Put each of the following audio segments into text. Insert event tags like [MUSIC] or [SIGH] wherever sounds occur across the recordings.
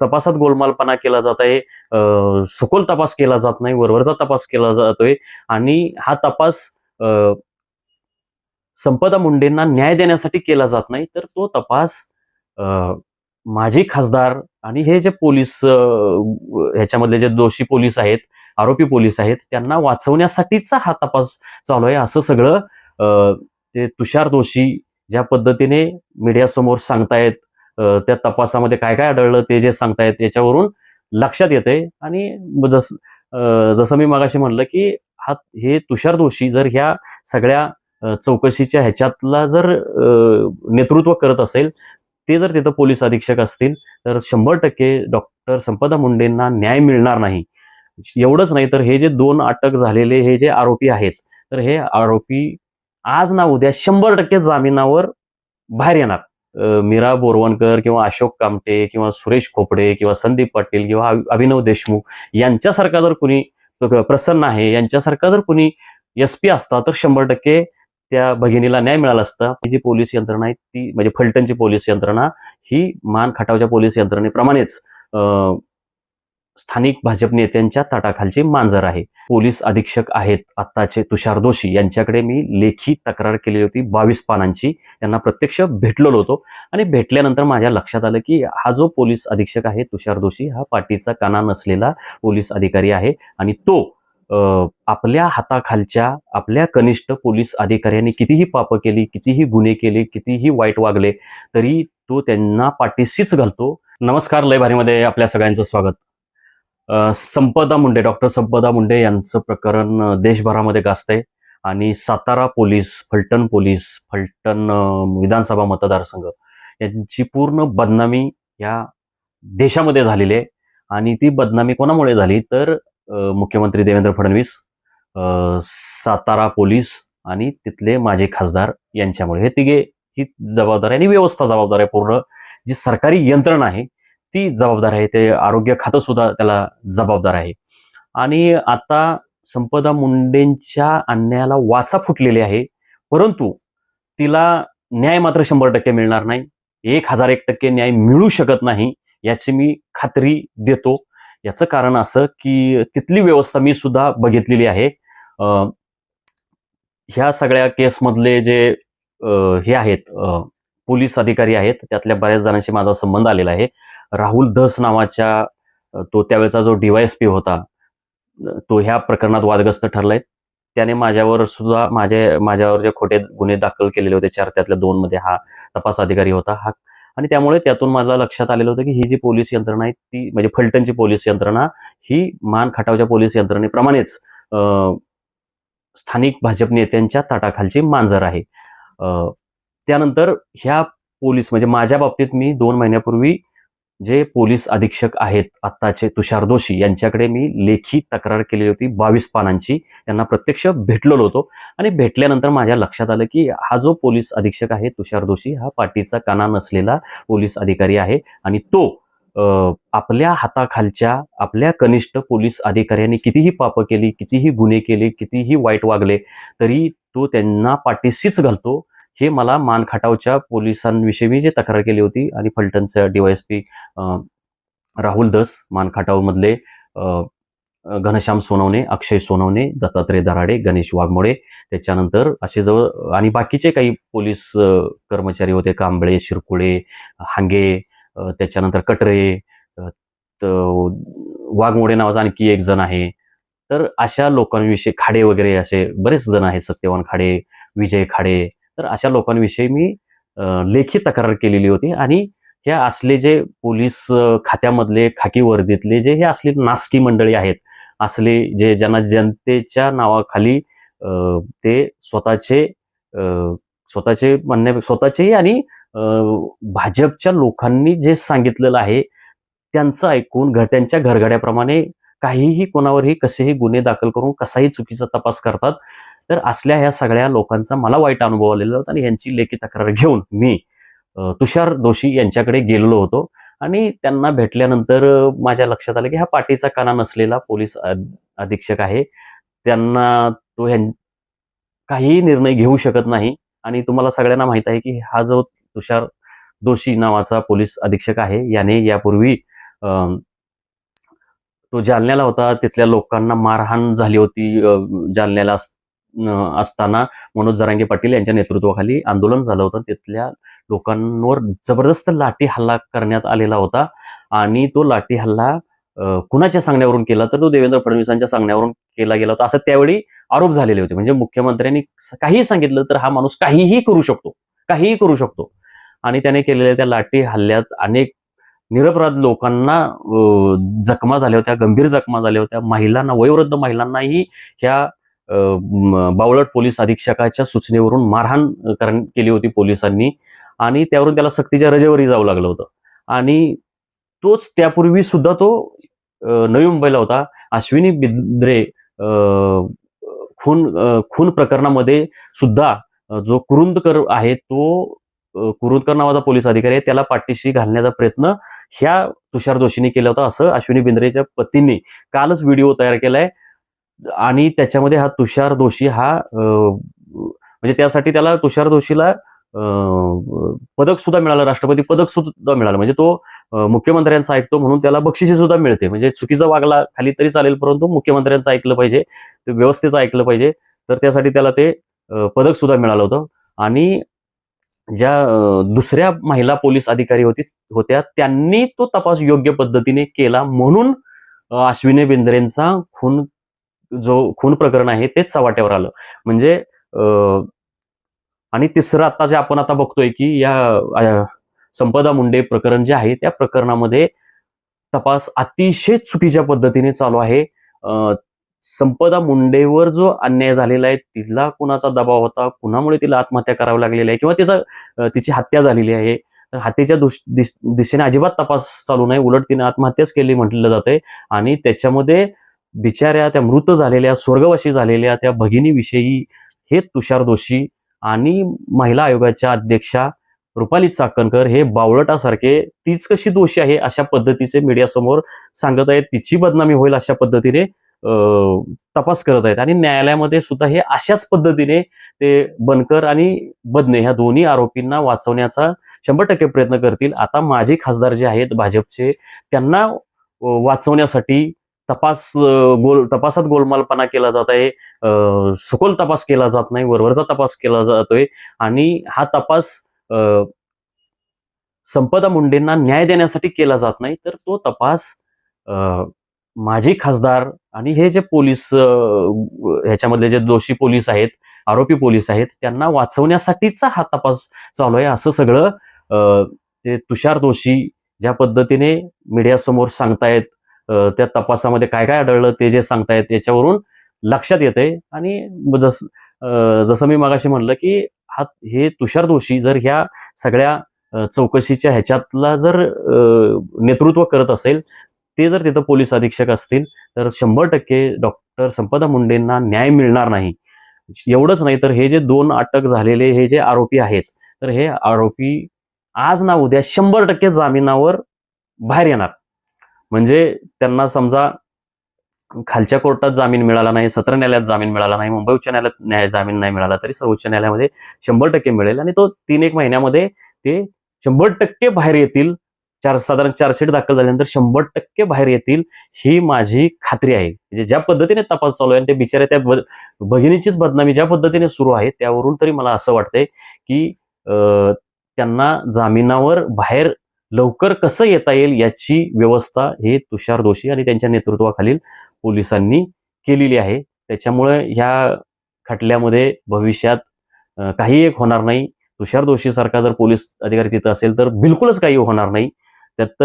तपासात गोलमालपणा केला जात आहे सखोल तपास केला जात नाही वरवरचा तपास केला जातोय. आणि हा तपास संपदा मुंडेंना न्याय देण्यासाठी केला जात नाही तर तो तपास माजी खासदार आणि हे जे पोलीस ह्याच्यामधले जे दोषी पोलीस आहेत आरोपी पोलीस आहेत त्यांना वाचवण्यासाठीचा हा तपास चालू आहे. असं सगळं ते तुषार दोषी ज्या पद्धतीने मीडियासमोर सांगतायत त्या तपासामध्ये काय काय आढळलं ते जे सांगतायत याच्यावरून लक्षात येते आणि जस जसं मी मगाशी म्हणलं की हा हे तुषार दोषी जर ह्या सगळ्या चौकशीच्या ह्याच्यातला जर नेतृत्व करत असेल ते जर तिथं पोलीस अधीक्षक असतील तर शंभर टक्के डॉक्टर संपदा मुंडेंना न्याय मिळणार नाही. एवढंच नाही तर हे जे दोन अटक झालेले हे जे आरोपी आहेत तर हे आरोपी आज ना उद्या शंभर टक्के जामिनावर बाहेर येणार. मीरा बोरवणकर किंवा अशोक कामटे किंवा सुरेश खोपडे किंवा संदीप पाटील किंवा अभिनव देशमुख यांच्यासारखा जर कुणी प्रसन्न आहे यांच्यासारखा जर कुणी एस पी असता तर शंभर टक्के त्या भगिनीला न्याय मिळाला असता. ही जी पोलीस यंत्रणा आहे ती म्हणजे फलटणची पोलीस यंत्रणा ही मान खटावच्या पोलीस यंत्रणेप्रमाणेच स्थानिक भाजप नेत्यांच्या ताटाखालची मांजर आहे. पोलीस अधीक्षक आहेत आत्ताचे तुषार दोषी यांच्याकडे मी लेखी तक्रार केलेली होती. बावीस पानांची. त्यांना प्रत्यक्ष भेटलेलो होतो. आणि भेटल्यानंतर माझ्या लक्षात आलं की हा जो पोलीस अधीक्षक आहे तुषार दोषी हा पाठीचा काना नसलेला पोलीस अधिकारी आहे. आणि तो आपल्या हाताखालच्या आपल्या कनिष्ठ पोलीस अधिकाऱ्यांनी कितीही पापं केली कितीही गुन्हे केले कितीही वाईट वागले तरी तो त्यांना पाठीशीच घालतो. नमस्कार लय भारीमध्ये आपल्या सगळ्यांचं स्वागत. संपदा मुंडे डॉक्टर संपदा मुंडे यांचं प्रकरण देशभरामध्ये गाजतंय. आणि सातारा पोलीस फलटण पोलीस फलटण विधानसभा मतदारसंघ यांची पूर्ण बदनामी या देशामध्ये झालेली आहे. आणि ती बदनामी कोणामुळे झाली? तर मुख्यमंत्री देवेंद्र फडणवीस सातारा पोलीस आणि तिथले माजी खासदार यांच्यामुळे. हे तिघे ही जबाबदारी आणि व्यवस्था जबाबदार आहे पूर्ण जी सरकारी यंत्रणा आहे ती जबाबदार आहे. ते आरोग्य खातं सुद्धा त्याला जबाबदार आहे. आणि आता संपदा मुंडेंच्या अन्यायाला वाचा फुटलेली आहे. परंतु तिला न्याय मात्र शंभर टक्के मिळणार नाही. एक हजार एक टक्के न्याय मिळू शकत नाही याची मी खात्री देतो. याचं कारण असं की तिथली व्यवस्था मी सुद्धा बघितलेली आहे. अं, ह्या सगळ्या केसमधले जे हे आहेत पोलीस अधिकारी आहेत त्यातल्या बऱ्याच जणांशी माझा संबंध आलेला आहे. राहुल धस नावाच्या तो त्यावेळेचा जो डीवायएसपी होता तो ह्या प्रकरणात वादग्रस्त ठरलाय. त्याने माझ्यावर सुद्धा माझे माझ्यावर जे खोटे गुन्हे दाखल केलेले होते चार त्यातल्या दोन मध्ये हा तपास अधिकारी होता हा आणि त्यामुळे त्यातून मला लक्षात आलेलं होतं की ही जी पोलीस यंत्रणा आहे ती म्हणजे फलटणची पोलीस यंत्रणा ही मान खटावच्या पोलीस यंत्रणेप्रमाणेच स्थानिक भाजप नेत्यांच्या ताटाखालची मांजर आहे. त्यानंतर ह्या पोलीस म्हणजे माझ्या बाबतीत मी दोन महिन्यापूर्वी जे पोलीस अधीक्षक आहेत आत्ताचे तुषार दोषी यांच्याकडे मी लेखी तक्रार केलेली होती बावीस पानांची. त्यांना प्रत्यक्ष भेटलेलो होतो. आणि भेटल्यानंतर माझ्या लक्षात आलं की हा जो पोलीस अधीक्षक आहे तुषार दोषी हा पाठीचा काना नसलेला पोलीस अधिकारी आहे. आणि तो आपल्या हाताखालच्या आपल्या कनिष्ठ पोलीस अधिकाऱ्यांनी कितीही पापं केली कितीही गुन्हे केले कितीही वाईट वागले तरी तो त्यांना पाठीशीच घालतो. हे मला मानखटावच्या पोलिसांविषयी मी जे तक्रार केली होती आणि फलटणचं डीवायएसपी राहुल दस मानखटावमधले घनश्याम सोनवणे अक्षय सोनवणे दत्तात्रय दराडे गणेश वाघमोडे त्याच्यानंतर असे जवळ आणि बाकीचे काही पोलीस कर्मचारी होते कांबळे शिरकुळे हांगे त्याच्यानंतर कटरे त- वाघमोडे नावाचा आणखी एक जण आहे. तर अशा लोकांविषयी खाडे वगैरे असे बरेच जण आहेत सत्यवान खाडे विजय खाडे तर अशा लोकांविषयी मी लेखी तक्रार केलेली होती आणि हे असले जे पोलीस खात्यामधले खाकी वर्दीतले जे हे असले नास्की मंडळी आहेत असले जे ज्यांना जनतेच्या नावाखाली ते स्वतःचे स्वतःचे म्हणण्या स्वतःचेही आणि भाजपच्या लोकांनी जे सांगितलेलं आहे त्यांचं ऐकून घर त्यांच्या घरघड्याप्रमाणे काहीही कोणावरही कसेही गुन्हे दाखल करून कसाही चुकीचा तपास करतात तर असल्या ह्या सगळ्या लोकांचा मला वाईट अनुभव आलेला होता आणि यांची लेखी तक्रार घेऊन मी तुषार दोषी यांच्याकडे गेलेलो होतो. आणि त्यांना भेटल्यानंतर माझ्या लक्षात आलं की हा पाठीचा काना नसलेला पोलीस अधीक्षक आहे. त्यांना तो ह्या काहीही निर्णय घेऊ शकत नाही. आणि तुम्हाला सगळ्यांना माहीत आहे की हा जो तुषार दोषी नावाचा पोलीस अधीक्षक आहे याने यापूर्वी अं, तो जालन्याला होता. तिथल्या लोकांना मारहाण झाली होती. जालन्याला असताना मनोज जरांगे पाटील यांच्या नेतृत्वाखाली आंदोलन झालं होतं. तिथल्या लोकांवर जबरदस्त लाठी हल्ला करण्यात आलेला होता आणि तो लाठी हल्ला कुणाच्या सांगण्यावरून केला? तर तो देवेंद्र फडणवीसांच्या सांगण्यावरून केला गेला होता. असं त्यावेळी आरोप झालेले होते. म्हणजे मुख्यमंत्र्यांनी काहीही सांगितलं तर हा माणूस काहीही करू शकतो. काहीही करू शकतो. आणि त्याने केलेल्या त्या लाठी हल्ल्यात अनेक निरपराध लोकांना जखमा झाल्या होत्या गंभीर जखमा झाल्या होत्या. महिलांना वयोवृद्ध महिलांनाही ह्या बावळट पोलीस अधीक्षकाच्या सूचनेवरून मारहाण करण केली होती पोलिसांनी आणि त्यावरून त्याला सक्तीच्या रजेवरही जावं लागलं होतं. आणि तोच त्यापूर्वी सुद्धा तो नवी मुंबईला होता. अश्विनी बिद्रे खून खून प्रकरणामध्ये सुद्धा जो कुरुंदकर आहे तो कुरुंदकर नावाचा पोलीस अधिकारी आहे. त्याला पाठीशी घालण्याचा प्रयत्न ह्या तुषार जोशीने केला होता असं अश्विनी बिंद्रेच्या पतींनी कालच व्हिडिओ तयार केलाय. आणि त्याच्यामध्ये हा तुषार दोषी हा म्हणजे त्यासाठी त्याला तुषार दोषीला पदक सुद्धा मिळालं राष्ट्रपती पदक सुद्धा मिळालं. म्हणजे तो मुख्यमंत्र्यांचा ऐकतो म्हणून त्याला बक्षिसी सुद्धा मिळते. म्हणजे चुकीचा वागला खाली तरी चालेल परंतु मुख्यमंत्र्यांचं ऐकलं पाहिजे ते व्यवस्थेचं ऐकलं पाहिजे. तर त्यासाठी त्याला ते पदक सुद्धा मिळालं होतं. आणि ज्या दुसऱ्या महिला पोलीस अधिकारी होती होत्या त्यांनी तो तपास योग्य पद्धतीने केला म्हणून अश्विनी बेंद्रेंचा खून जो खून प्रकरण आहे तेच चव्हाट्यावर आलं. म्हणजे आणि तिसरं आता जे आपण आता बघतोय की या संपदा मुंडे प्रकरण जे आहे त्या प्रकरणामध्ये तपास अतिशय चुकीच्या पद्धतीने चालू आहे. संपदा मुंडेवर जो अन्याय झालेला आहे तिला कुणाचा दबाव होता कुणामुळे तिला आत्महत्या करावी लागलेली आहे किंवा तिचा तिची हत्या झालेली आहे हत्येच्या दुश- दिश- दिशेने अजिबात तपास चालू नाही. उलट तिने आत्महत्याच केली म्हटलं जाते आणि त्याच्यामध्ये बिचाऱ्या त्या मृत झालेल्या स्वर्गवासी झालेल्या त्या भगिनीविषयी हे तुषार दोषी आणि महिला आयोगाच्या अध्यक्षा रुपाली चाकणकर हे बावळटासारखे तीच कशी दोषी आहे अशा पद्धतीचे मीडियासमोर सांगत आहेत. तिची बदनामी होईल अशा पद्धतीने तपास करत आहेत आणि न्यायालयामध्ये सुद्धा हे अशाच पद्धतीने ते बनकर आणि बदने ह्या दोन्ही आरोपींना वाचवण्याचा शंभर टक्के प्रयत्न करतील. आता माजी खासदार जे आहेत भाजपचे त्यांना वाचवण्यासाठी तपास गोल तपासात गोलमालपणा केला जात आहे. सखोल तपास केला जात नाही वरवरचा तपास केला जातोय. आणि हा तपास संपदा मुंडेंना न्याय देण्यासाठी केला जात नाही तर तो तपास माजी खासदार आणि हे जे पोलीस ह्याच्यामधले जे दोषी पोलीस आहेत आरोपी पोलीस आहेत त्यांना वाचवण्यासाठीचा हा तपास चालू आहे. असं सगळं ते तुषार दोषी ज्या पद्धतीने मीडियासमोर सांगतायत त्या तपासामध्ये काय काय आढळलं ते जे सांगतायत याच्यावरून लक्षात येते आणि जस जसं मी मागाशी म्हणलं की हा हे तुषार दोषी जर ह्या सगळ्या चौकशीच्या ह्याच्यातला जर नेतृत्व करत असेल ते जर तिथं पोलीस अधीक्षक असतील तर शंभर टक्के डॉक्टर संपदा मुंडेंना न्याय मिळणार नाही. एवढंच नाही तर हे जे दोन अटक झालेले हे जे आरोपी आहेत तर हे आरोपी आज ना उद्या शंभर टक्के जामिनावर बाहेर येणार. म्हणजे त्यांना समजा खालच्या कोर्टात जामीन मिळाला नाही सत्र न्यायालयात जामीन मिळाला नाही मुंबई उच्च न्यायालयात न्याय जामीन नाही मिळाला तरी सर्वोच्च न्यायालयामध्ये शंभर टक्के मिळेल. आणि तो तीन एक महिन्यामध्ये ते शंभर टक्के बाहेर येतील. चार साधारण चार्जशीट दाखल झाल्यानंतर शंभर टक्के बाहेर येतील ही माझी खात्री आहे. म्हणजे ज्या पद्धतीने तपास चालू आहे आणि ते बिचारे त्या भगिनीचीच बदनामी ज्या पद्धतीने सुरू आहे त्यावरून तरी मला असं वाटतंय की अं, त्यांना जामिनावर बाहेर लवकर कसं येता येईल याची व्यवस्था हे तुषार दोषी आणि त्यांच्या नेतृत्वाखालील पोलिसांनी केलेली आहे. त्याच्यामुळे ह्या खटल्यामध्ये भविष्यात काही एक होणार नाही. तुषार दोषीसारखा जर पोलीस अधिकारी तिथं असेल तर बिलकुलच काही होणार नाही. त्यात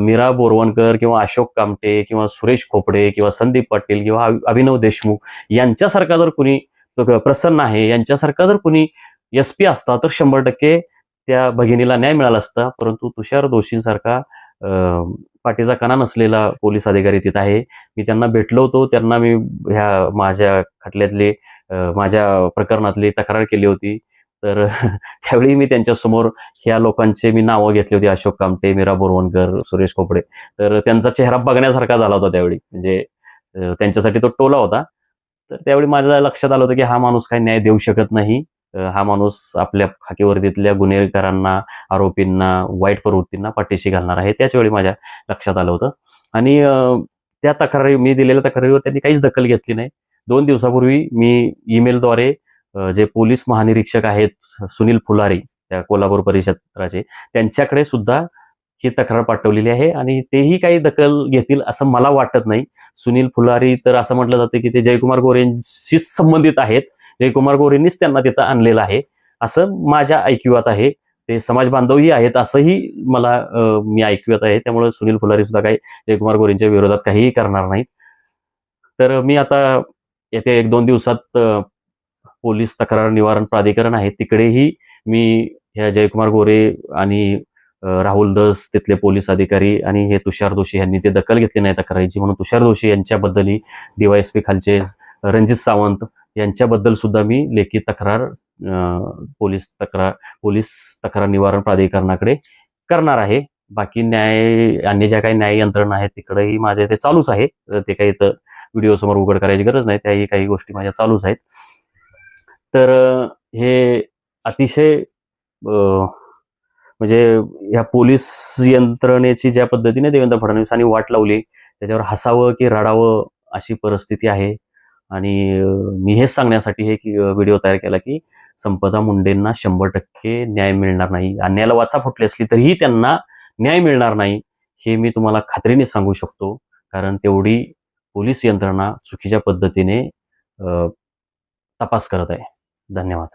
मीरा बोरवणकर किंवा अशोक कामटे किंवा सुरेश खोपडे किंवा संदीप पाटील किंवा अभिनव देशमुख यांच्यासारखा जर कुणी प्रसन्न आहे यांच्यासारखा जर कुणी एस पी असता तर शंभर टक्के त्या भगिनीला न्याय मिळाला असता परंतु तुषार दोषींसारखा पाठीचा कणा नसलेला पोलीस अधिकारी तिथं आहे. मी त्यांना भेटलो होतो त्यांना मी ह्या माझ्या खटल्यातले माझ्या प्रकरणातली तक्रार केली होती. तर [LAUGHS] त्यावेळी मी त्यांच्यासमोर ह्या लोकांचे मी नावं घेतली होती अशोक कामटे मीरा बोरवणकर सुरेश खोपडे. तर त्यांचा चेहरा बघण्यासारखा झाला होता त्यावेळी. म्हणजे त्यांच्यासाठी तो टोला होता. तर त्यावेळी माझ्या लक्षात आलं होतं की हा माणूस काही न्याय देऊ शकत नाही. हा माणूस आपल्या खाकीवर्दीतल्या गुन्हेगारांना आरोपींना वाईट प्रवृत्तींना पाठीशी घालणार आहे. त्याचवेळी माझ्या लक्षात आलं होतं. आणि त्या तक्रारी मी दिलेल्या तक्रारीवर त्यांनी काहीच दखल घेतली नाही. दोन दिवसापूर्वी मी ईमेलद्वारे जे पोलीस महानिरीक्षक आहेत सुनील फुलारी त्या कोल्हापूर परिक्षेत्राचे त्यांच्याकडे सुद्धा ही तक्रार पाठवलेली आहे आणि तेही काही दखल घेतील असं मला वाटत नाही. सुनील फुलारी तर असं म्हटलं जातं की ते जयकुमार गोरेंशी संबंधित आहेत. जयकुमार गोरेंनीच त्यांना तिथं आणलेलं आहे. असं माझ्या ऐकिवात आहे. ते समाज बांधवही आहेत असंही मला मी ऐकवत आहे. त्यामुळे सुनील फुलारी सुद्धा काही जयकुमार गोरेंच्या विरोधात काहीही करणार नाहीत. तर मी आता येत्या एक दोन दिवसात पोलीस तक्रार निवारण प्राधिकरण आहे. तिकडेही मी ह्या जयकुमार गोरे आणि राहुल दस तिथले पोलीस अधिकारी आणि हे तुषार दोषी यांनी ते दखल घेतली नाही तक्रारीची. म्हणून तुषार दोषी यांच्याबद्दलही डीवायएसपी खालचे रणजित सावंत यांच्याबद्दल सुद्धा मी लेखी तक्रार पोलीस तक्रार पोलीस तक्रार निवारण प्राधिकरणाकडे करणार आहे. बाकी न्याय अन्य ज्या काही न्याय यंत्रणा आहेत तिकडेही माझे ते चालूच आहे. ते काही तर व्हिडिओ समोर उघड करायची गरज नाही. त्याही काही गोष्टी माझ्या चालूच आहेत. तर हे अतिशय म्हणजे ह्या पोलीस यंत्रणेची ज्या पद्धतीने देवेंद्र फडणवीसांनी वाट लावली त्याच्यावर हसावं की रडावं अशी परिस्थिती आहे. आणि मी हेच सांगण्यासाठी हे की व्हिडिओ तयार केला की संपदा मुंडेंना शंभर टक्के न्याय मिळणार नाही. अन्यायाला वाचा फुटली असली तरीही त्यांना न्याय मिळणार नाही हे मी तुम्हाला खात्रीने सांगू शकतो. कारण तेवढी पोलीस यंत्रणा चुकीच्या पद्धतीने तपास करत आहे. धन्यवाद.